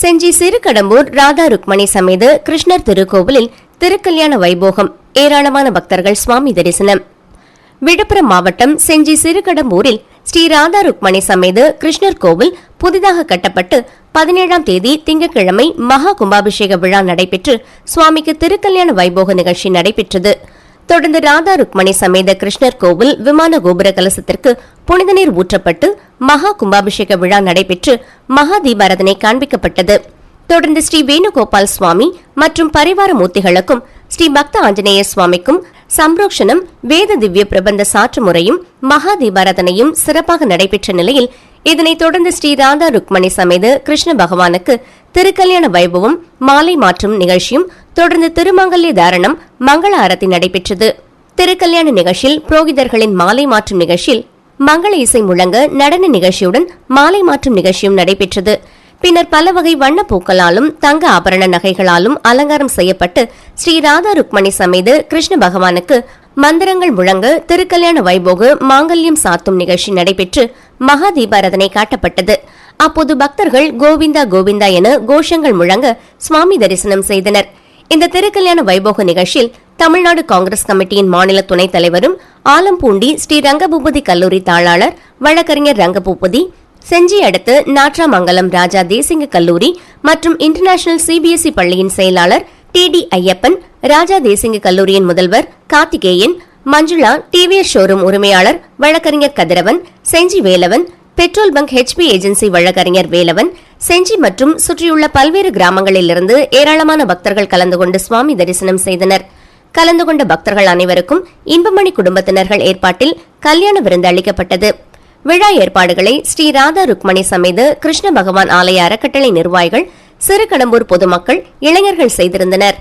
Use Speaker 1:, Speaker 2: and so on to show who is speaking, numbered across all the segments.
Speaker 1: செஞ்சி சிறுகடம்பூர் ராதா ருக்மணி சமேத கிருஷ்ணர் திருக்கோவிலில் திருக்கல்யாண வைபோகம். ஏராளமான பக்தர்கள் சுவாமி தரிசனம். விழுப்புரம் மாவட்டம் செஞ்சி சிறுகடம்பூரில் ஸ்ரீ ராதா ருக்மணி சமேத கிருஷ்ணர் கோவில் புதிதாக கட்டப்பட்டு பதினேழாம் தேதி திங்கட்கிழமை மகா கும்பாபிஷேக விழா நடைபெற்று சுவாமிக்கு திருக்கல்யாண வைபோக நிகழ்ச்சி நடைபெற்றது. தொடர்ந்து ராதா ருக்மணி சமேத கிருஷ்ணர் கோவில் விமான கோபுர கலசத்திற்கு புனித நீர் ஊற்றப்பட்டு மகா கும்பாபிஷேக விழா நடைபெற்று மகா தீபாரதனை காண்பிக்கப்பட்டது. தொடர்ந்து ஸ்ரீ வேணுகோபால் சுவாமி மற்றும் பரிவார மூர்த்திகளுக்கும் ஸ்ரீ பக்த ஆஞ்சநேய சுவாமிக்கும் சம்ரோக்ஷனம் வேத திவ்ய பிரபந்த சாற்று முறையும் மகா தீபாரதனையும் சிறப்பாக நடைபெற்ற நிலையில் இதனைத் தொடர்ந்து ஸ்ரீ ராதா ருக்மணி சமேத கிருஷ்ண பகவானுக்கு திருக்கல்யாண வைபவம் மாலை மாற்றும் நிகழ்ச்சியும் தொடர்ந்து திருமங்கல்ய தாரணம் மங்கள ஆரத்தி நடைபெற்றது. திருக்கல்யாண நிகழ்ச்சியில் புரோகிதர்களின் மாலை மாற்றும் நிகழ்ச்சியில் மங்கள இசை முழங்க நடன நிகழ்ச்சியுடன் மாலை மாற்றும் நிகழ்ச்சியும் நடைபெற்றது. பின்னர் பல வகை வண்ணப்பூக்களாலும் தங்க ஆபரண நகைகளாலும் அலங்காரம் செய்யப்பட்டு ஸ்ரீ ராதா ருக்மணி சமேத கிருஷ்ண பகவானுக்கு மந்திரங்கள் முழங்க திருக்கல்யாண வைபோக மாங்கல்யம் சாத்தும் நிகழ்ச்சி நடைபெற்று மகா தீபாரதனை காட்டப்பட்டது. அப்போது பக்தர்கள் கோவிந்தா கோவிந்தா என கோஷங்கள் முழங்க சுவாமி தரிசனம் செய்தனர். இந்த திருக்கல்யாண வைபோக நிகழ்ச்சியில் தமிழ்நாடு காங்கிரஸ் கமிட்டியின் மாநில துணைத் தலைவரும் ஆலம்பூண்டி ஸ்ரீ ரங்கபூபதி கல்லூரி தாளாளர் வழக்கறிஞர் ரங்கபூபதி செஞ்சி அடுத்து நாட்ராமங்கலம் ராஜா தேசிங்க கல்லூரி மற்றும் இன்டர்நேஷனல் சிபிஎஸ்இ பள்ளியின் செயலாளர் டி டி ஐயப்பன் ராஜா தேசிங்க கல்லூரியின் முதல்வர் கார்த்திகேயன் மஞ்சுளா டிவிஎஸ் ஷோரூம் உரிமையாளர் வழக்கறிஞர் Kathiravan Senji Velavan petrol bunk HP agency வழக்கறிஞர் வேலவன் செஞ்சி மற்றும் சுற்றியுள்ள பல்வேறு கிராமங்களிலிருந்து ஏராளமான பக்தர்கள் கலந்து கொண்டு சுவாமி தரிசனம் செய்தனர். கலந்து கொண்ட பக்தர்கள் அனைவருக்கும் இன்பமணி குடும்பத்தினர்கள் ஏற்பாட்டில் கல்யாண விருந்து அளிக்கப்பட்டது. விழா ஏற்பாடுகளை ஸ்ரீ ராதா ருக்மணி சமேத கிருஷ்ண பகவான் ஆலய அறக்கட்டளை நிர்வாகிகள் சிறுகடம்பூர் பொதுமக்கள் இளைஞர்கள் செய்திருந்தனர்.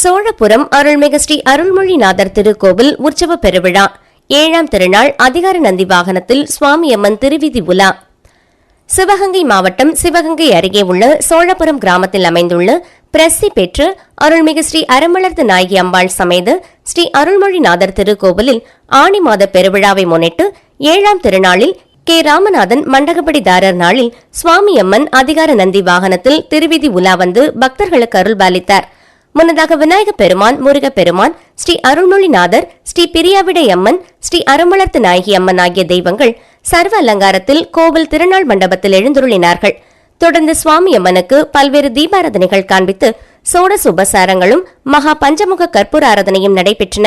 Speaker 1: சோழபுரம் அருள்மிகு ஸ்ரீ அருள்மொழிநாதர் திருக்கோவில் உற்சவ பெருவிழா. ஏழாம் திருநாள் அதிகார நந்தி வாகனத்தில் சுவாமியம்மன் திருவிதி உலா. சிவகங்கை மாவட்டம் சிவகங்கை அருகே உள்ள சோழபுரம் கிராமத்தில் அமைந்துள்ள பிரசி பெற்று அருள்மிகு ஸ்ரீ அறமலர்ந்த நாயகி அம்பாள் சமேத ஸ்ரீ அருள்மொழிநாதர் திருக்கோவிலில் ஆணி மாத பெருவிழாவை முன்னிட்டு ஏழாம் திருநாளில் கே. ராமநாதன் மண்டகப்படிதாரர் நாளில் சுவாமியம்மன் அதிகார நந்தி வாகனத்தில் திருவிதி உலா வந்து பக்தர்களுக்கு அருள்பாலித்தார். முன்னதாக விநாயக பெருமான் முருக பெருமான் ஸ்ரீ அருள்மொழிநாதர் ஸ்ரீ பிரியாவிடை அம்மன் ஸ்ரீ அருமலர்த்து நாயகி அம்மன் ஆகிய தெய்வங்கள் சர்வ அலங்காரத்தில் கோவில் திருநாள் மண்டபத்தில் எழுந்துருளினார்கள். தொடர்ந்து சுவாமி அம்மனுக்கு பல்வேறு தீபாராதனைகள் காண்பித்து சோடச உபசாரங்களும் மகா பஞ்சமுக கற்பூர ஆராதனையும் நடைபெற்றன.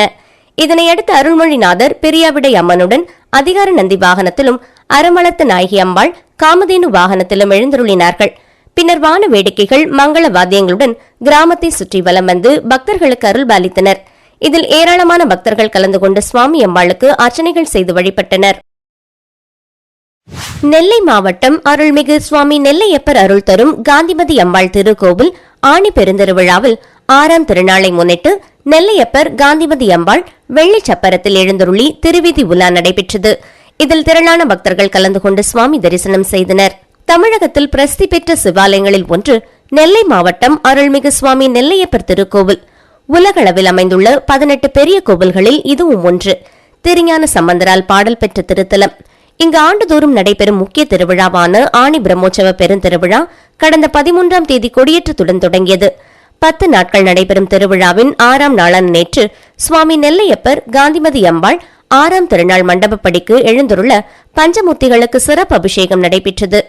Speaker 1: இதனையடுத்து அருள்மொழிநாதர் பெரியாவிடை அம்மனுடன் அதிகார நந்தி வாகனத்திலும் அறமளத்த நாயகி அம்பாள் காமதேனு வாகனத்திலும் எழுந்துருளினார்கள். பின்னர் வான வேடிக்கைகள் மங்கள வாத்தியங்களுடன் கிராமத்தை சுற்றி வலம் வந்து பக்தர்களுக்கு அருள் பாலித்தனர். இதில் ஏராளமான பக்தர்கள் கலந்து கொண்டு சுவாமி அம்மாளுக்கு அர்ச்சனைகள் செய்து வழிபட்டனர். நெல்லை மாவட்டம் அருள்மிகு சுவாமி நெல்லையப்பர் அருள் தரும் காந்திமதி அம்மாள் திருக்கோவில் ஆணி பெருந்திருவிழாவில் ஆறாம் திருநாளை முன்னிட்டு நெல்லையப்பர் காந்திமதி அம்பாள் வெள்ளி சப்பரத்தில் எழுந்தருளி திருவிதி உலா நடைபெற்றது. இதில் திரளான பக்தர்கள் கலந்து கொண்டு சுவாமி தரிசனம் செய்தனர். தமிழகத்தில் பிரசித்தி பெற்ற சிவாலயங்களில் ஒன்று நெல்லை மாவட்டம் அருள்மிகு சுவாமி நெல்லையப்பர் திருக்கோவில். உலகளவில் அமைந்துள்ள பதினெட்டு பெரிய கோவில்களில் இதுவும் ஒன்று. திருஞான சம்பந்தரால் பாடல் பெற்ற திருத்தலம். இங்கு ஆண்டுதோறும் நடைபெறும் முக்கிய திருவிழாவான ஆணி பிரம்மோற்சவ பெருந்திருவிழா கடந்த பதிமூன்றாம் தேதி கொடியேற்றத்துடன் தொடங்கியது. பத்து நாட்கள் நடைபெறும் திருவிழாவின் ஆறாம் நாளான நேற்று சுவாமி நெல்லையப்பர் காந்திமதி அம்பாள் ஆறாம் திருநாள் மண்டபப்படிக்கு எழுந்துள்ள பஞ்சமூர்த்திகளுக்கு சிறப்பு அபிஷேகம் நடைபெற்றது.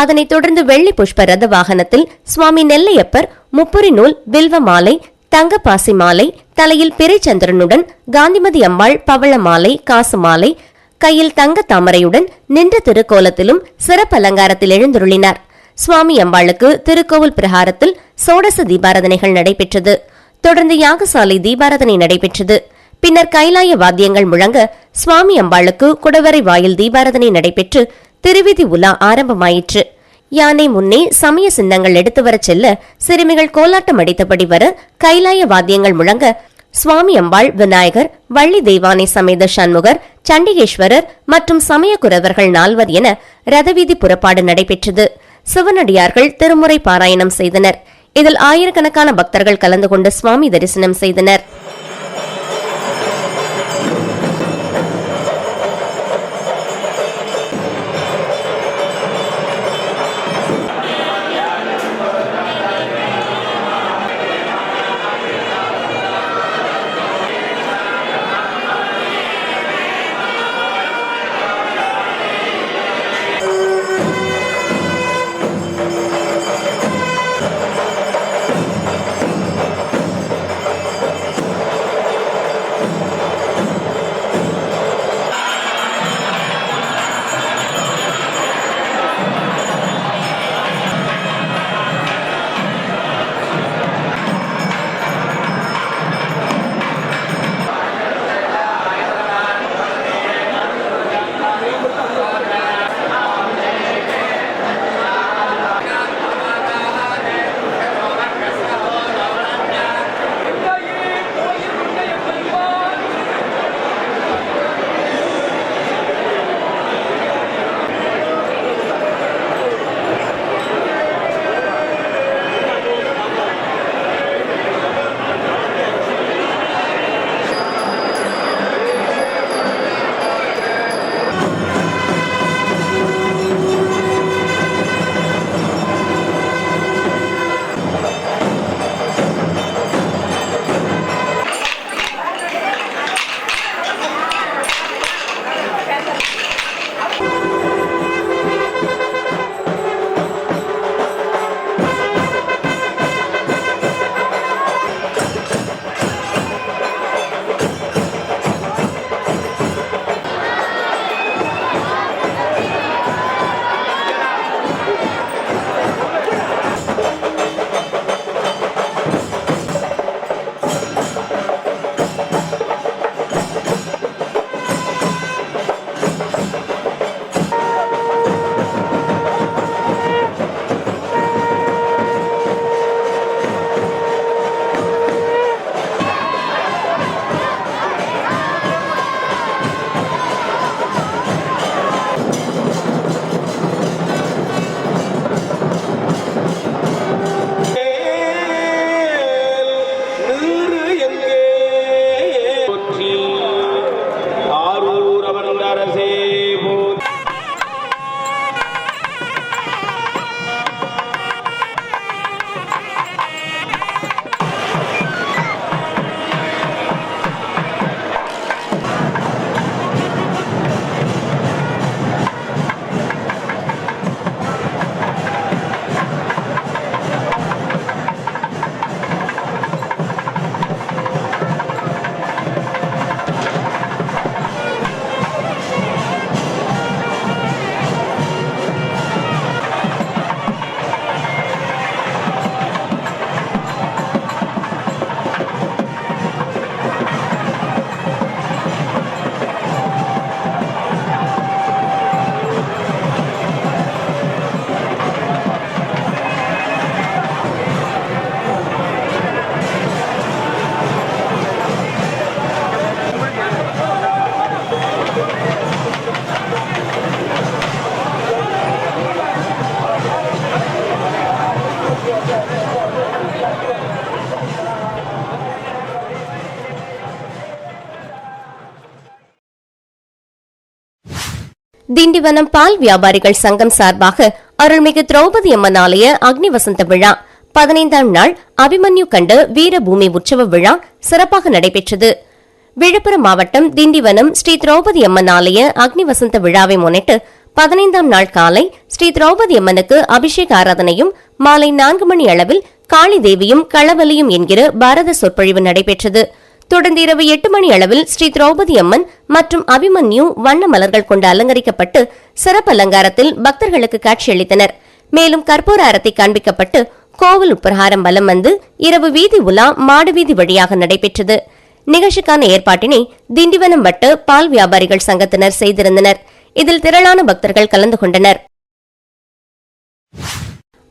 Speaker 1: அதனைத் தொடர்ந்து வெள்ளி புஷ்ப ரத வாகனத்தில் சுவாமி நெல்லையப்பர் முப்புரி நூல் வில்வ மாலை தங்கப்பாசி மாலை தலையில் பிறைச்சந்திரனுடன் காந்திமதி அம்மாள் பவள மாலை காசு மாலை கையில் தங்க தாமரையுடன் நின்ற திருக்கோலத்திலும் சிறப்பு அலங்காரத்தில் எழுந்துருளினார். சுவாமி அம்பாளுக்கு திருக்கோவில் பிரகாரத்தில் சோடச தீபாராதனைகள் நடைபெற்றது. தொடர்ந்து யாகசாலை தீபாராதனை நடைபெற்றது. பின்னர் கைலாய வாத்தியங்கள் முழங்க சுவாமி அம்பாளுக்கு குடவரை வாயில் தீபாராதனை நடைபெற்று திருவிதி உலா ஆரம்பமாயிற்று. யானை முன்னே சமய சின்னங்கள் எடுத்து வரச் செல்ல சிறுமிகள் கோலாட்டம் அடித்தபடி வர கைலாய வாத்தியங்கள் முழங்க சுவாமி அம்பாள் விநாயகர் வள்ளி தெய்வானை சமேத சண்முகர் சண்டிகேஸ்வரர் மற்றும் சமயக்குறவர்கள் நால்வர் என ரதவீதி புறப்பாடு நடைபெற்றது. சிவனடியார்கள் திருமுறை பாராயணம் செய்தனர். இதில் ஆயிரக்கணக்கான பக்தர்கள் கலந்து கொண்டு சுவாமி தரிசனம் செய்தனர். திண்டிவனம் பால் வியாபாரிகள் சங்கம் சார்பாக அருள்மிகு திரௌபதி அம்மன் ஆலய அக்னி வசந்த விழா. பதினைந்தாம் நாள் அபிமன்யு கண்டு வீரபூமி உற்சவ விழா சிறப்பாக நடைபெற்றது. விழுப்புரம் மாவட்டம் திண்டிவனம் ஸ்ரீ திரௌபதி அம்மன் ஆலய அக்னி வசந்த விழாவை முன்னிட்டு பதினைந்தாம் நாள் காலை ஸ்ரீ திரௌபதி அம்மனுக்கு அபிஷேக ஆராதனையும் மாலை நான்கு மணி அளவில் காளி தேவியும் களவலியும் என்கிற பாரத சொற்பொழிவு நடைபெற்றது. தொடர்ந்து இரவு எட்டு மணி அளவில் ஸ்ரீ திரௌபதி அம்மன் மற்றும் அபிமன்யு வண்ண மலர்கள் கொண்டு அலங்கரிக்கப்பட்டு சிறப்பு அலங்காரத்தில் பக்தர்களுக்கு காட்சியளித்தனர். மேலும் கற்பூர அரத்தை காண்பிக்கப்பட்டு கோவில் உப்பரகாரம் வலம் வந்து இரவு வீதி உலா மாடு வீதி வழியாக நடைபெற்றது. நிகழ்ச்சிக்கான ஏற்பாட்டினை திண்டிவனம் வட்டு பால் வியாபாரிகள் சங்கத்தினர் செய்திருந்தனர். இதில் திரளான பக்தர்கள் கலந்து கொண்டனர்.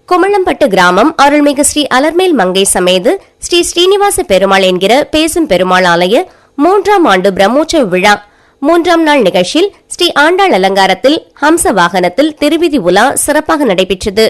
Speaker 1: குமளம்பட்டு கிராமம் அருள்மிகு ஸ்ரீ அலர்மேல் மங்கை சமேது ஸ்ரீ ஸ்ரீனிவாச பெருமாள் என்கிற பேசும் பெருமாள் ஆலய மூன்றாம் ஆண்டு பிரம்மோற்சவ விழா. மூன்றாம் நாள் நிகழ்ச்சியில் ஸ்ரீ ஆண்டாள் அலங்காரத்தில் ஹம்ச வாகனத்தில் திருவிதி உலா சிறப்பாக நடைபெற்றது.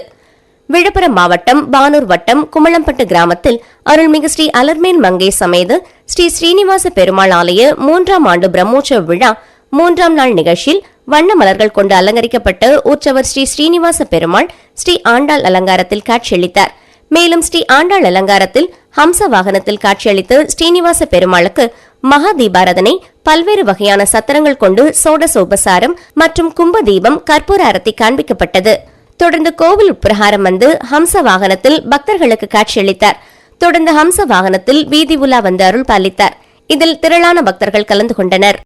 Speaker 1: விழுப்புரம் மாவட்டம் பானூர் வட்டம் குமளம்பட்டு கிராமத்தில் அருள்மிகு ஸ்ரீ அலர்மேல் மங்கை சமேது ஸ்ரீ ஸ்ரீனிவாச பெருமாள் ஆலய மூன்றாம் ஆண்டு பிரம்மோற்சவ விழா மூன்றாம் நாள் நிகழ்ச்சியில் வண்ண மலர்கள் கொண்டு அலங்கரிக்கப்பட்டு உற்சவர் ஸ்ரீ ஸ்ரீனிவாச பெருமாள் ஸ்ரீ ஆண்டாள் அலங்காரத்தில் காட்சியளித்தார். மேலும் ஸ்ரீ ஆண்டாள் அலங்காரத்தில் ஹம்ச வாகனத்தில் காட்சியளித்து ஸ்ரீனிவாச பெருமாளுக்கு மகா தீபாரதனை பல்வேறு வகையான சத்திரங்கள் கொண்டு சோடசோபசாரம் மற்றும் கும்ப தீபம் கற்பூர அரத்தி காண்பிக்கப்பட்டது. தொடர்ந்து கோவில் உட்பிரகாரம் வந்து ஹம்ச வாகனத்தில் பக்தர்களுக்கு காட்சியளித்தார். தொடர்ந்து ஹம்ச வாகனத்தில் வீதி உலா வந்து அருள் பாலித்தார் இதில் திரளான பக்தர்கள் கலந்து கொண்டனர்.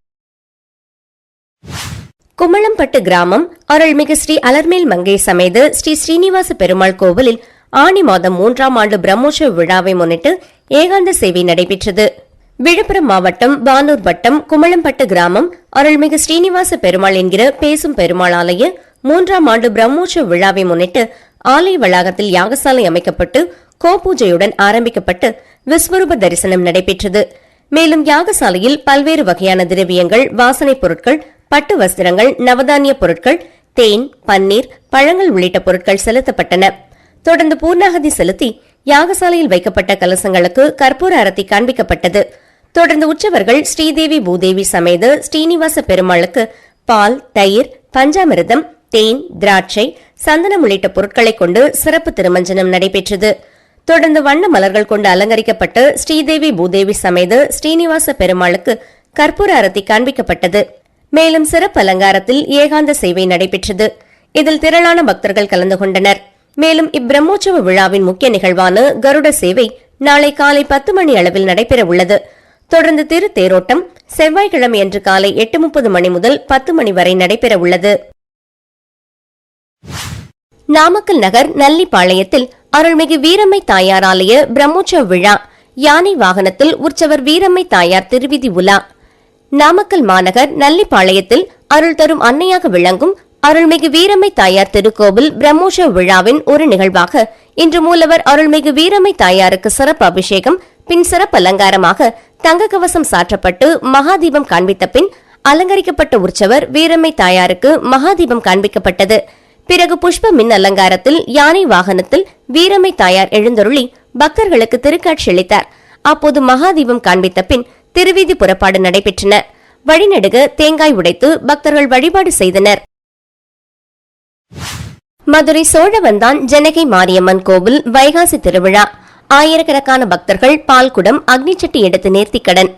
Speaker 1: குமளம்பட்டு கிராமம் அருள்மிகு ஸ்ரீ அலர்மேல் மங்கை சமேத ஸ்ரீ ஸ்ரீனிவாச பெருமாள் கோவிலில் ஆணி மாதம் மூன்றாம் ஆண்டு பிரம்மோற்சவ விழாவை முன்னிட்டு ஏகாந்த சேவை நடைபெற்றது. விழுப்புரம் மாவட்டம் பானூர் வட்டம் குமளம்பட்டு கிராமம் அருள்மிகு ஸ்ரீனிவாச பெருமாள் என்கிற பேசும் பெருமாள் ஆலய மூன்றாம் ஆண்டு பிரம்மோற்சவ விழாவை முன்னிட்டு ஆலய வளாகத்தில் யாகசாலை அமைக்கப்பட்டு கோபூஜையுடன் ஆரம்பிக்கப்பட்டு விஸ்வரூப தரிசனம் நடைபெற்றது. மேலும் யாகசாலையில் பல்வேறு வகையான திரவியங்கள் வாசனைப் பொருட்கள் பட்டு வஸ்திரங்கள் நவதானிய பொருட்கள் தேன் பன்னீர் பழங்கள் உள்ளிட்ட பொருட்கள் செலுத்தப்பட்டன. தொடர்ந்து பூர்ணாகதி செலுத்தி யாகசாலையில் வைக்கப்பட்ட கலசங்களுக்கு கற்பூர அரத்தி காண்பிக்கப்பட்டது. தொடர்ந்து உற்சவர்கள் ஸ்ரீதேவி பூதேவி சமேத ஸ்ரீனிவாச பெருமாளுக்கு பால் தயிர் பஞ்சாமிரதம் தேன் திராட்சை சந்தனம் உள்ளிட்ட பொருட்களைக் கொண்டு சிறப்பு திருமஞ்சனம் நடைபெற்றது. தொடர்ந்து வண்ண மலர்கள் கொண்டு அலங்கரிக்கப்பட்டு ஸ்ரீதேவி பூதேவி சமேத ஸ்ரீனிவாச பெருமாளுக்கு கற்பூர அரத்தி காண்பிக்கப்பட்டது. மேலும் சிறப்பு அலங்காரத்தில் ஏகாந்த சேவை நடைபெற்றது. இதில் திரளான பக்தர்கள் கலந்து கொண்டனர். மேலும் இப்பிரம்மோற்சவ விழாவின் முக்கிய நிகழ்வான கருட சேவை நாளை காலை பத்து மணி அளவில் நடைபெற உள்ளது. தொடர்ந்து திரு தேரோட்டம் செவ்வாய்க்கிழமை அன்று காலை எட்டு முப்பது மணி முதல் பத்து மணி வரை நடைபெற உள்ளது. நாமக்கல் நகர் நல்லிப்பாளையத்தில் அருள்மிகு வீரம்மை தாயார் ஆலய பிரம்மோற்சவ விழா யானை வாகனத்தில் உற்சவர் வீரம்மை தாயார் திருவிதி உலா நாமக்கல் மாநகர் நல்லிப்பாளையத்தில் அருள் தரும் அன்னையாக விளங்கும் அருள்மிகு வீரம்மை தாயார் திருக்கோவில் பிரம்மோற்சவ விழாவின் ஒரு நிகழ்வாக இன்று மூலவர் அருள்மிகு வீரம்மை தாயாருக்கு சிறப்பு அபிஷேகம் பின் சிறப்பு அலங்காரமாக தங்க கவசம் சாற்றப்பட்டு மகாதீபம் காண்பித்த பின் அலங்கரிக்கப்பட்ட உற்சவர் வீரம்மை தாயாருக்கு மகாதீபம் காண்பிக்கப்பட்டது. பிறகு புஷ்ப மின் அலங்காரத்தில் யானை வாகனத்தில் வீரம்மை தாயார் எழுந்தருளி பக்தர்களுக்கு திருக்காட்சியளித்தார் அப்போது மகாதீபம் காண்பித்த பின் திருவீதி புறப்பாடு நடைபெற்றன. வழிநடுக தேங்காய் உடைத்து பக்தர்கள் வழிபாடு செய்தனர். மதுரை சோழவந்தான் ஜனகை மாரியம்மன் கோவில் வைகாசி திருவிழா. ஆயிரக்கணக்கான பக்தர்கள் பால்குடம் அக்னிச்சட்டி எடுத்து நேர்த்திக்கடன்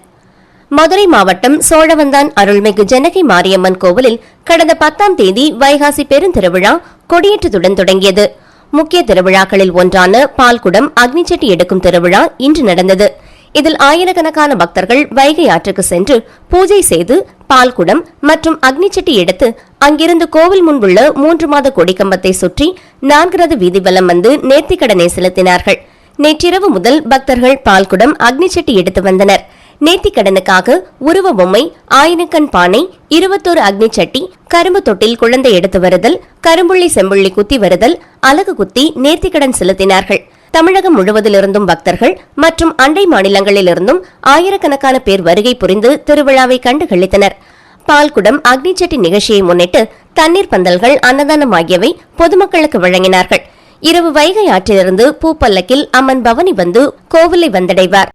Speaker 1: மதுரை மாவட்டம் சோழவந்தான் அருள்மிகு ஜனகை மாரியம்மன் கோவிலில் கடந்த பத்தாம் தேதி வைகாசி பெருந்திருவிழா கொடியேற்றத்துடன் தொடங்கியது. முக்கிய திருவிழாக்களில் ஒன்றான பால்குடம் அக்னிச்சட்டி எடுக்கும் திருவிழா இன்று நடந்தது. இதில் ஆயிரக்கணக்கான பக்தர்கள் வைகை ஆற்றுக்கு சென்று பூஜை செய்து பால்குடம் மற்றும் அக்னிச்சட்டி எடுத்து அங்கிருந்து கோவில் முன்புள்ள மூன்று மாத கொடிக்கம்பத்தை சுற்றி நான்கிறது வீதி வலம் வந்து நேர்த்திக்கடனை செலுத்தினார்கள். நேற்றிரவு முதல் பக்தர்கள் பால்குடம் அக்னிச்சட்டி எடுத்து வந்தனர். நேர்த்திக்கடனுக்காக உருவ பொம்மை ஆயினக்கண் பானை இருபத்தோரு அக்னிச்சட்டி கரும்பு தொட்டில் குழந்தை எடுத்து வருதல் கரும்புள்ளி செம்புள்ளி குத்தி வருதல் அலகு குத்தி நேர்த்திக்கடன் செலுத்தினார்கள். தமிழகம் முழுவதிலிருந்தும் பக்தர்கள் மற்றும் அண்டை மாநிலங்களிலிருந்தும் ஆயிரக்கணக்கான பேர் வருகை புரிந்து திருவிழாவை கண்டு களித்தனர் பால்குடம் அக்னிச்சட்டி நிகழ்ச்சியை முன்னிட்டு தண்ணீர் பந்தல்கள் அன்னதானம் ஆகியவை பொதுமக்களுக்கு வழங்கினார்கள். இரவு வைகை ஆற்றிலிருந்து பூப்பல்லக்கில் அம்மன் பவனி வந்து கோவிலை வந்தடைவார்.